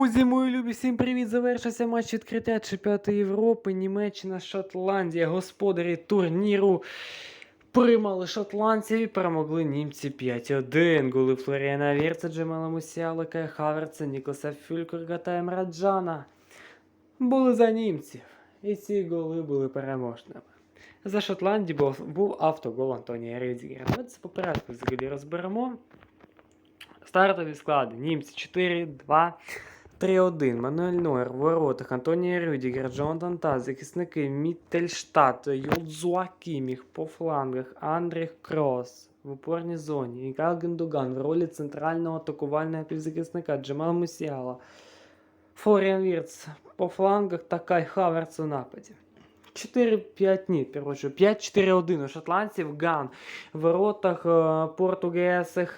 Друзі, мої любі, всім привіт! Завершився матч відкриття чемпіонату Європи, Німеччина, Шотландія, господарі турніру. Приймали шотландців і перемогли німці 5-1. Голи Флоріана Вірца, Джемала Мусіала, Кая Хаверца, Нікоса Фюлькерга та Емраджана. Були за німців. І ці голи були переможними. За Шотландію був, був автогол Антонія Рідзігера. Давайте по порядку взагалі розберемо. Стартові склади. Німці 4-2. 3-1. Мануель Нойер в воротах. Антонія Рюдігер, Джонатан Та, захисники Міттельштадт, Юлдзуа Кіміх по флангах, Андріх Крос в опорній зоні, Ігал Гендуган в ролі центрального атакувального півзахисника Джамал Мусіала, Флоріан Вірц по флангах та Кай Хаверц у нападі. 4-5, ні, коротше, 5-4-1 у шотландців Ган. В воротах е, Порту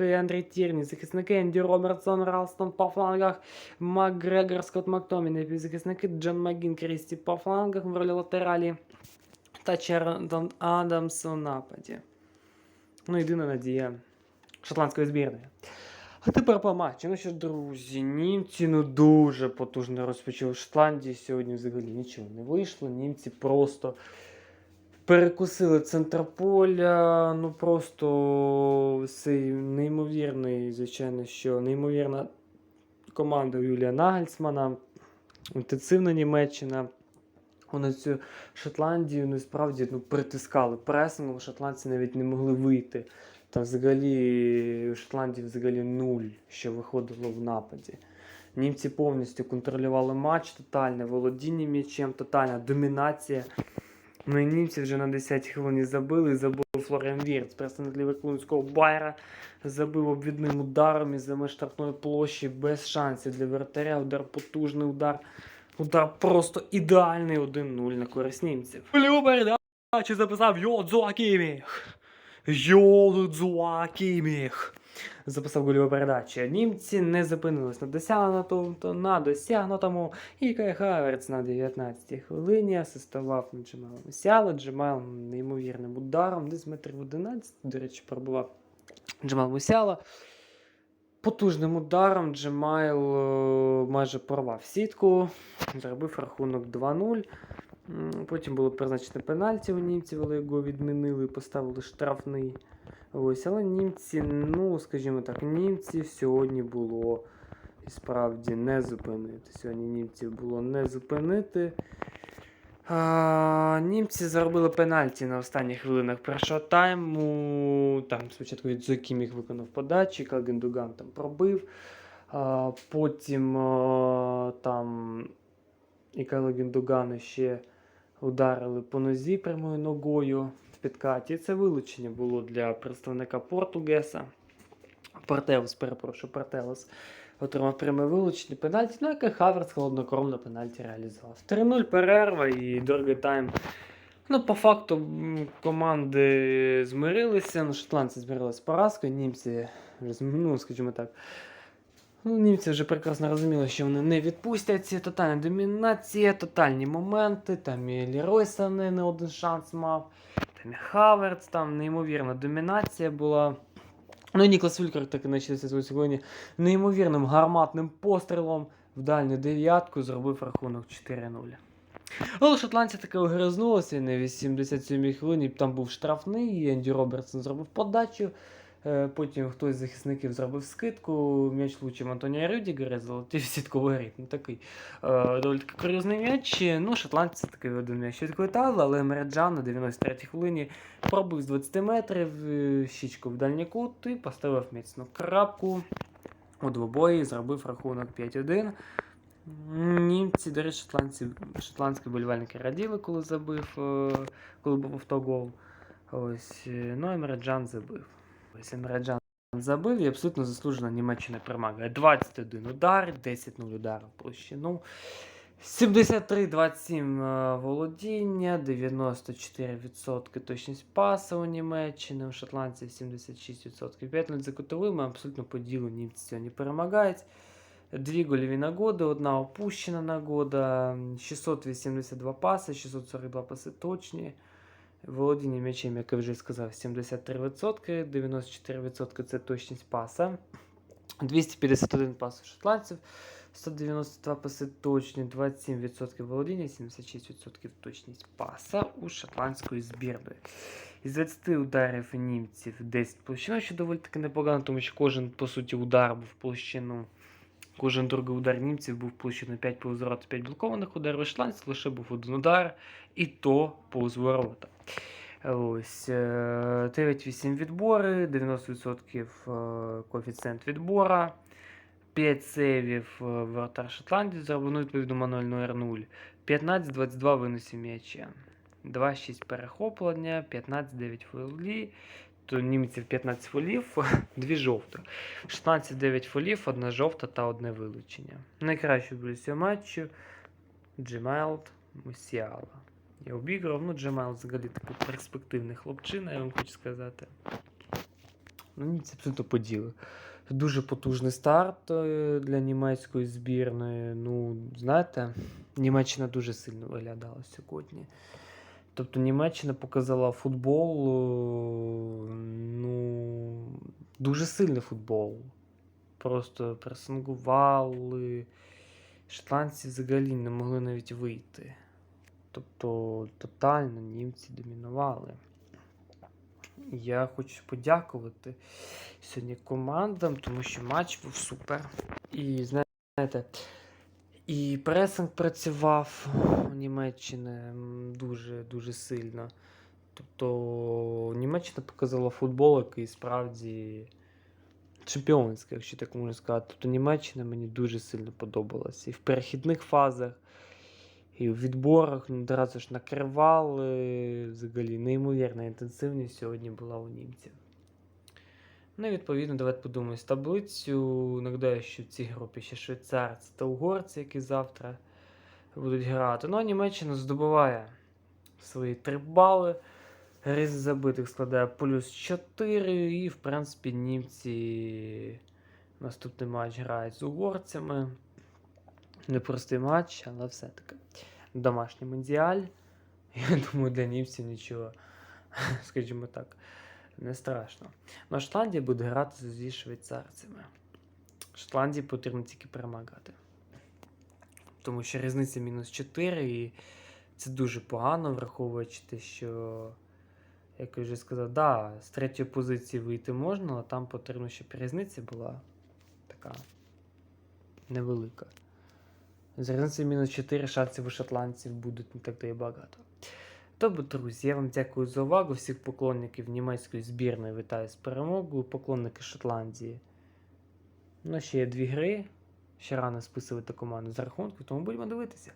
Андрій Тірні, захисники Енді Робертсон, Ралстон по флангах, Макгрегор, Скотт Мактомін, захисники Джон Магін Крісті по флангах в ролі латералі та Чердон Адамс у нападі. Ну, єдина надія шотландської збірної. А тепер по. Ну що ж, друзі, німці ну дуже потужно розпочали. В Шотландії сьогодні взагалі нічого не вийшло. Німці просто перекусили центр поля. Ну просто цей неймовірний, звичайно, що неймовірна команда Юлія Нагельсмана, інтенсивна Німеччина. Вони цю Шотландію насправді ну, притискали пресингом, шотландці навіть не могли вийти. Там взагалі у Шотландії взагалі нуль, що виходило в нападі. Німці повністю контролювали матч, тотальне володіння м'ячем, тотальна домінація. Ну і німці вже на 10 хвилині забили, забив Флоріан Вірц, представник Ліверпульського Байера, забив обвідним ударом із меж штрафної площі без шансів для вратаря. Удар потужний удар. Удар просто ідеальний 1-0 на користь німців. Лю передачі записав Йодзуа Кіміх. Кіміх. Записав гольову передачу. Німці не зупинились на досягнутому, на досягнутому. І Кай Хаверц на 19-й хвилині асистував на Джемала Мусіала. Джемал неймовірним ударом, десь метрів 11, до речі, пробував Джемал Мусіала. Потужним ударом Джемайл е, майже порвав сітку, зробив рахунок 2-0. Потім було призначено пенальті у німців, але його відмінили, поставили штрафний. Ось, але німці, ну, скажімо так, німців сьогодні було і справді не зупинити. Сьогодні німців було не зупинити. А, німці заробили пенальті на останніх хвилинах першого тайму. Там спочатку Дзокіміх виконав подачі, Калгендуган там пробив. А, потім а, там і Калгендуган ще ударили по нозі прямою ногою в підкаті. Це вилучення було для представника Португеса. Портелос, перепрошую, Портелос отримав пряме вилучення пенальті, ну яке Хаверс холоднокровно пенальті реалізував. 3-0 перерва і дорогий тайм. Ну, по факту команди змирилися. Ну, шотландці змирилися поразкою, німці, ну, скажімо так. Ну, німці вже прекрасно розуміли, що вони не відпустяться. Тотальна домінація, тотальні моменти. Там і Лерой Сане не один шанс мав. Там і Хаверц, там неймовірна домінація була. Ну і Ніклас Фюлькер таки почався свою сьогодні неймовірним гарматним пострілом в дальню дев'ятку зробив рахунок 4-0. Але шотландці таки огризнулися і на 87-й хвилині там був штрафний, і Енді Робертсон зробив подачу. Е, Потім хтось з захисників зробив скидку, м'яч влучив Антонія Рюдігера, залетів сітковий. Ну такий е, доволі таки курйозний м'яч. Ну, шотландці таки один м'яч відквитали, але Мереджан на 93-й хвилині пробив з 20 метрів е, щічку в дальній кут і поставив міцну крапку. У двобої зробив рахунок 5-1. Німці, до речі, шотландці, шотландські болівальники раділи, коли забив, коли був автогол. Ось, ну і Мереджан забив. Ось забив і абсолютно заслужена Німеччина перемагає. 21 удар, 10-0 ударів в площину. 73-27 е, володіння, 94% точність паса у Німеччини, у шотландців 76%. 5-0 за кутовими, абсолютно по ділу німці сьогодні перемагають. Дві гольові нагоди, одна опущена нагода, 682 паси, 642 паси точні. Володіння м'ячем, як я вже сказав, 73%, 94% це точність паса. 251 пас у шотландців, 192 паси точні, 27% володіння, 76% точність паса у шотландської збірної. Із 20 ударів німців 10 площину, що доволі таки непогано, тому що кожен, по суті, удар був площину. Кожен другий удар німців був площину 5 повз ворота, 5 блокованих ударів. Шотландців лише був один удар, і то повз ворота. Ось е, 9-8 відбори, 90% е, коефіцієнт відбора, 5 сейвів е, воротар Шотландії зробив, ну, відповідно, Мануель 0 15-22 виносів м'яча. 2-6 перехоплення, 15-9 фолі. То німців 15 фолів, 2 жовтих. 16-9 фолів, 1 жовта та одне вилучення. Найкращий були цього матчу Джемайлд Мусіала. Я обіграв, ну Джемайлд взагалі такий перспективний хлопчина, я вам хочу сказати. Ну, німці абсолютно поділи. Дуже потужний старт е, для німецької збірної. Ну, знаєте, Німеччина дуже сильно виглядала сьогодні. Тобто Німеччина показала футбол, е, ну, дуже сильний футбол. Просто пресингували. Шотландці взагалі не могли навіть вийти. Тобто тотально німці домінували. Я хочу подякувати сьогодні командам, тому що матч був супер. І знаєте, і пресинг працював у Німеччини дуже дуже сильно. Тобто Німеччина показала футбол, який справді чемпіонський, якщо так можна сказати. Тобто Німеччина мені дуже сильно подобалася. І в перехідних фазах, і в відборах ну, одразу ж накривали. Взагалі неймовірна інтенсивність сьогодні була у німців. Ну і відповідно, давайте подумаємо з таблицю. Нагадаю, що в цій групі ще швейцарці та угорці, які завтра будуть грати. Ну а Німеччина здобуває свої 3 бали. Різ забитих складає плюс 4. І, в принципі, німці наступний матч грають з угорцями. Непростий матч, але все-таки домашній мундіаль. Я думаю, для німців нічого, скажімо так, не страшно. А Шотландія буде грати зі швейцарцями. Шотландії потрібно тільки перемагати. Тому що різниця мінус 4, і це дуже погано, враховуючи те, що, як я вже сказав, да, з третьої позиції вийти можна, але там потрібно, щоб різниця була така невелика. З різницею мінус 4 шансів у шотландців будуть не так то і багато. Тобто, друзі, я вам дякую за увагу. Всіх поклонників німецької збірної вітаю з перемогою, поклонники Шотландії. Ну, ще є дві гри. Ще рано списувати команду з рахунку, тому будемо дивитися.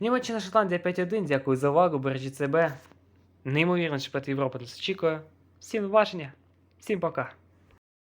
Німеччина Шотландія 5-1. Дякую за увагу. Бережіть себе. Неймовірно, чемпіонат Європи нас очікує. Всім до бачення. Всім пока.